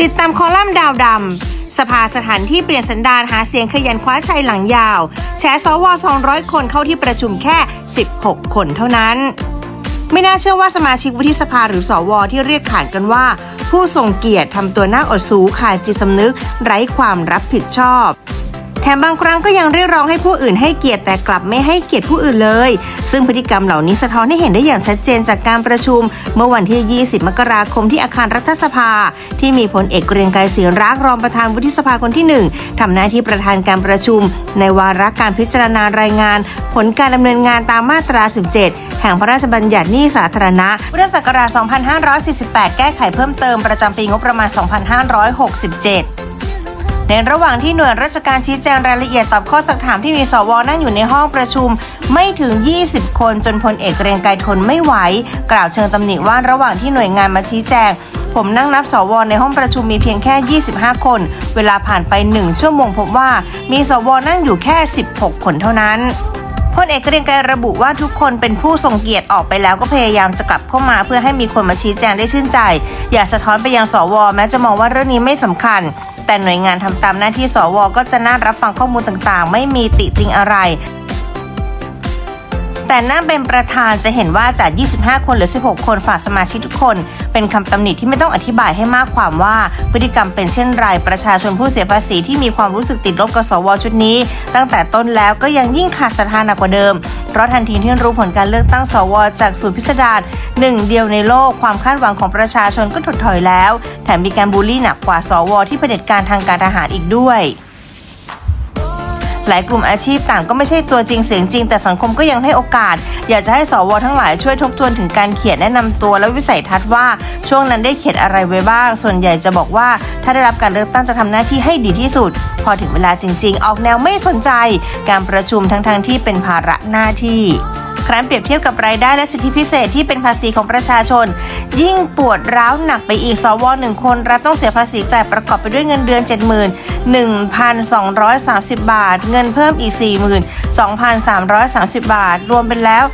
ติดตามคอลัมน์ดาวดำ สภาสถานที่เปลี่ยนสันดานหาเสียงขยันคว้าชัยหลังยาวแฉสว200 คนเข้าที่ประชุมแค่ 16 คนเท่านั้น ไม่น่าเชื่อว่าสมาชิกวุฒิสภาหรือสวที่เรียกขานกันว่า ผู้ทรงเกียรติทำตัวหน้าอดสูขาดจิตสำนึกไร้ความรับผิดชอบ ถมบางครั้งก็ยังเรียกร้องให้ผู้อื่นให้เกียรติแต่กลับไม่ให้เกียรติผู้อื่นเลย ซึ่งพฤติกรรมเหล่านี้สะท้อนให้เห็นได้อย่างชัดเจนจากการประชุม เมื่อวันที่ 20 มกราคมที่อาคารรัฐสภา ที่มีพลเอกเกรียงไกรศรีรักรองประธานวุฒิสภาคนที่ 1ทำหน้าที่ประธานการประชุม ในวาระการพิจารณารายงาน ผลการดำเนินงานตามมาตรา 17แห่งพระราชบัญญัติหนี้สาธารณะพุทธศักราช 2548 แก้ไขเพิ่มเติมประจำปีงบประมาณ 2567 ในระหว่างที่หน่วยราชการชี้แจงรายละเอียดตอบข้อสักถามที่มีสวนั่งอยู่ในห้องประชุม ไม่ถึง 20 คนจนพลเอกเกรียงไกรทนไม่ไหว กล่าวเชิงตำหนิว่าระหว่างที่หน่วยงานมาชี้แจงผมนั่งนับสวในห้องประชุมมีเพียงแค่ 25 คน เวลาผ่านไป 1 ชั่วโมงพบว่ามีสวนั่งอยู่แค่ 16 คนเท่านั้นพลเอกเกรียงไกรระบุว่าทุกคนเป็นผู้ทรงเกียรติออกไปแล้วก็พยายามจะกลับเข้ามา เพื่อให้มีคนมาชี้แจงได้ชื่นใจ อย่าสะท้อนไปยังสวแม้จะมองว่าเรื่องนี้ไม่สำคัญ แต่หน่วยงานทำตามหน้าที่สวก็จะน่ารับฟังข้อมูลต่างๆ ไม่มีติติงอะไร แต่นั่งเป็นประธานจะเห็นว่าจาก 25 คนหรือ 16 คนฝากสมาชิกทุกคน เป็นคำตำหนิที่ไม่ต้องอธิบายให้มากความว่า พฤติกรรมเป็นเช่นไรประชาชนผู้เสียภาษีที่มีความรู้สึกติดลบกับสวชุดนี้ ตั้งแต่ต้นแล้วก็ยังยิ่งขาดศรัทธาหนักกว่าเดิม เพราะทันทีที่รู้ผลการเลือกตั้งสวจากสูตรพิสดารหนึ่งเดียวในโลกความคาดหวังของประชาชนก็ถดถอยแล้ว แถมมีการบูลลี่หนักกว่าสวที่เผด็จการทางการทหารอีกด้วย หลายกลุ่มอาชีพต่างก็ไม่ใช่ตัวจริงเสียงจริง แต่สังคมก็ยังให้โอกาส อยากจะให้สวทั้งหลายช่วยทบทวนถึงการเขียนแนะนำตัวและวิสัยทัศน์ว่า ช่วงนั้นได้เขียนอะไรไว้บ้าง ส่วนใหญ่จะบอกว่า ถ้าได้รับการเลือกตั้งจะทำหน้าที่ให้ดีที่สุด พอถึงเวลาจริง ๆ ออกแนวไม่สนใจ การประชุมทั้งๆที่เป็นภาระหน้าที่ ครั้นเปรียบเทียบกับรายได้และสิทธิพิเศษที่เป็นภาษีของประชาชน ยิ่งปวดร้าวหนักไปอีกสวหนึ่งคนรัฐต้องเสียภาษีจ่ายประกอบไปด้วยเงินเดือน 71,230 บาท เงินเพิ่มอีก 42,330 บาท รวมเป็นแล้ว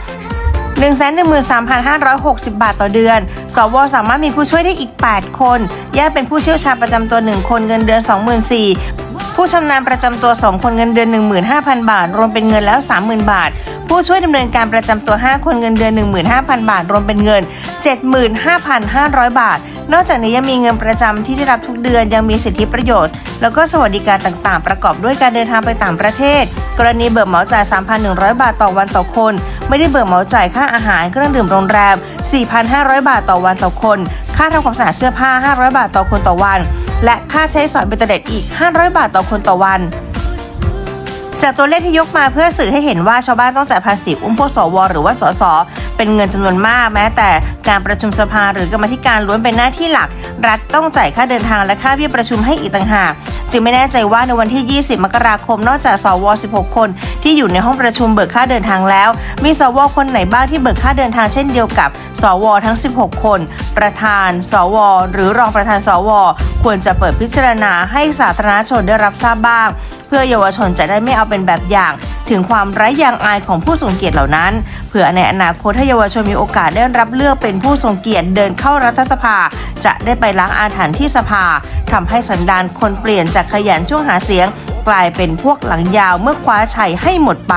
113,560 บาทต่อเดือน สว สามารถมีผู้ช่วยได้อีก 8 คน แยกเป็นผู้เชี่ยวชาญประจำตัว 1 คนเงินเดือน 24,000ผู้ชำนาญประจำตัว 2 คนเงินเดือน 15,000 บาท รวมเป็นเงินแล้ว 30,000 บาท ผู้ช่วยดำเนินการประจำตัว 5 คนเงินเดือน 15,000 บาท รวมเป็นเงิน 75,500 บาท นอกจากนี้ยังมีเงินประจำที่ได้รับทุกเดือนยังมีสิทธิประโยชน์ แล้วก็สวัสดิการต่างๆ ประกอบด้วยการเดินทางไปต่างประเทศ กรณีเบิกเหมาจ่าย 3,100 บาทต่อวันต่อคน ไม่ได้เบิกเหมาจ่ายค่าอาหารเครื่องดื่มโรงแรม 4,500 บาทต่อวันต่อคน ค่าทำความสะอาดเสื้อผ้า 500 บาทต่อคนต่อวัน และค่าใช้สอยเบนเตอร์เน็ตอีก 500 บาทต่อคนต่อวัน จากตัวเลขที่ยกมาเพื่อสื่อให้เห็นว่าชาวบ้านต้องจ่ายภาษีอุ้มพวกสว หรือว่าสสเป็นเงินจำนวนมาก แม้แต่การประชุมสภาหรือกรรมธิการล้วนเป็นหน้าที่หลัก รัฐต้องจ่ายค่าเดินทางและค่าเบี้ยประชุมให้อีกต่างหาก จึงไม่แน่ใจว่าในวันที่ 20 มกราคม นอกจากสว 16 คนที่อยู่ในห้องประชุมเบิกค่าเดินทางแล้ว มีสว คนไหนบ้างที่เบิกค่าเดินทางเช่นเดียวกับ สว ทั้ง 16 คน ประธาน สว หรือรองประธานสว ควรจะเปิดพิจารณาให้สาธารณชนได้รับทราบบ้าง เพื่อเยาวชนจะได้ไม่เอาเป็นแบบอย่าง ถึงความไร้ยางอายของผู้ทรงเกียรติเหล่านั้น เผื่อในอนาคตถ้าเยาวชนมีโอกาสได้รับเลือกเป็นผู้ทรงเกียรติเดินเข้ารัฐสภา จะได้ไปล้างอาถรรพ์ที่สภาทำให้สันดานคนเปลี่ยนจากขยันช่วงหาเสียง กลายเป็นพวกหลังยาวเมื่อคว้าชัยให้หมดไป